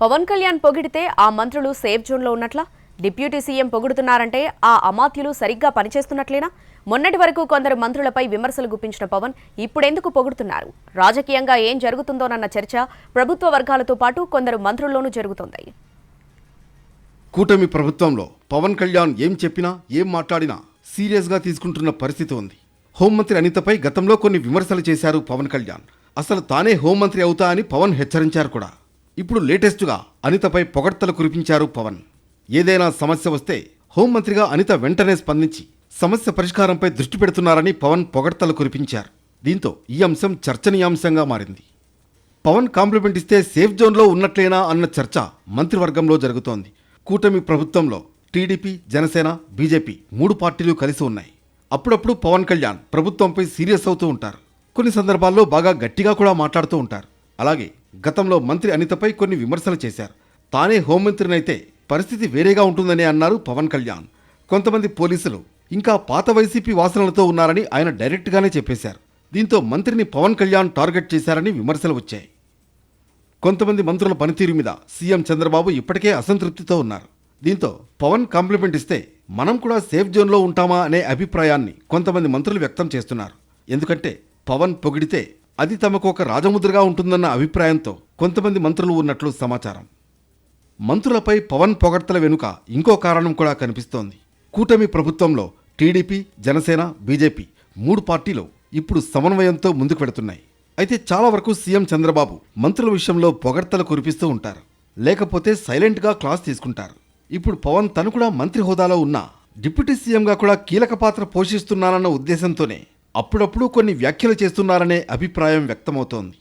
పవన్ కళ్యాణ్ పొగిడితే ఆ మంత్రులు సేఫ్ జోన్లో ఉన్నట్లా? డిప్యూటీ సీఎం పొగుడుతున్నారంటే ఆ అమాత్యులు సరిగ్గా పనిచేస్తున్నట్లేనా? మొన్నటి వరకు కొందరు మంత్రులపై విమర్శలు గుప్పించిన పవన్ ఇప్పుడెందుకు పొగుడుతున్నారు? రాజకీయంగా ఏం జరుగుతుందోనన్న చర్చ ప్రభుత్వ వర్గాలతో పాటు కొందరు మంత్రుల్లోనూ జరుగుతోంది. కూటమి ప్రభుత్వంలో పవన్ కళ్యాణ్ ఏం చెప్పినా ఏం మాట్లాడినా సీరియస్గా తీసుకుంటున్న పరిస్థితి ఉంది. హోంమంత్రి అనితపై గతంలో కొన్ని విమర్శలు చేశారు పవన్ కళ్యాణ్. అసలు తానే హోంమంత్రి అవుతా అని పవన్ హెచ్చరించారు కూడా. ఇప్పుడు లేటెస్టుగా అనితపై పొగడ్తలు కురిపించారు పవన్. ఏదైనా సమస్య వస్తే హోంమంత్రిగా అనిత వెంటనే స్పందించి సమస్య పరిష్కారంపై దృష్టి పెడుతున్నారని పవన్ పొగడ్తలు కురిపించారు. దీంతో ఈ అంశం చర్చనీయాంశంగా మారింది. పవన్ కాంప్లిమెంట్ ఇస్తే సేఫ్ జోన్లో ఉన్నట్లేనా అన్న చర్చ మంత్రివర్గంలో జరుగుతోంది. కూటమి ప్రభుత్వంలో టీడీపీ జనసేన బీజేపీ మూడు పార్టీలు కలిసి ఉన్నాయి. అప్పుడప్పుడు పవన్ కళ్యాణ్ ప్రభుత్వంపై సీరియస్ అవుతూ ఉంటారు. కొన్ని సందర్భాల్లో బాగా గట్టిగా కూడా మాట్లాడుతూ ఉంటారు. అలాగే గతంలో మంత్రి అనితపై కొన్ని విమర్శలు చేశారు. తానే హోంమంత్రినైతే పరిస్థితి వేరేగా ఉంటుందని అన్నారు పవన్ కళ్యాణ్. కొంతమంది పోలీసులు ఇంకా పాత వైసీపీ వాసనలతో ఉన్నారని ఆయన డైరెక్ట్గానే చెప్పేశారు. దీంతో మంత్రిని పవన్ కళ్యాణ్ టార్గెట్ చేశారని విమర్శలు వచ్చాయి. కొంతమంది మంత్రుల పనితీరు మీద సీఎం చంద్రబాబు ఇప్పటికే అసంతృప్తితో ఉన్నారు. దీంతో పవన్ కాంప్లిమెంట్ ఇస్తే మనం కూడా సేఫ్ జోన్లో ఉంటామా అనే అభిప్రాయాన్ని కొంతమంది మంత్రులు వ్యక్తం చేస్తున్నారు. ఎందుకంటే పవన్ పొగిడితే అది తమకు ఒక రాజముద్రగా ఉంటుందన్న అభిప్రాయంతో కొంతమంది మంత్రులు ఉన్నట్లు సమాచారం. మంత్రులపై పవన్ పొగడ్తల వెనుక ఇంకో కారణం కూడా కనిపిస్తోంది. కూటమి ప్రభుత్వంలో టీడీపీ జనసేన బీజేపీ మూడు పార్టీలు ఇప్పుడు సమన్వయంతో ముందుకు వెళుతున్నాయి అయితే చాలా వరకు సీఎం చంద్రబాబు మంత్రుల విషయంలో పొగడ్తలు కురిపిస్తూ ఉంటారు. లేకపోతే సైలెంట్గా క్లాస్ తీసుకుంటారు. ఇప్పుడు పవన్ తను కూడా మంత్రి హోదాలో ఉన్న డిప్యూటీ సీఎంగా కూడా కీలక పాత్ర పోషిస్తున్నానన్న ఉద్దేశంతోనే అప్పుడప్పుడు కొన్ని వ్యాఖ్యలు చేస్తున్నారనే అభిప్రాయం వ్యక్తమవుతోంది.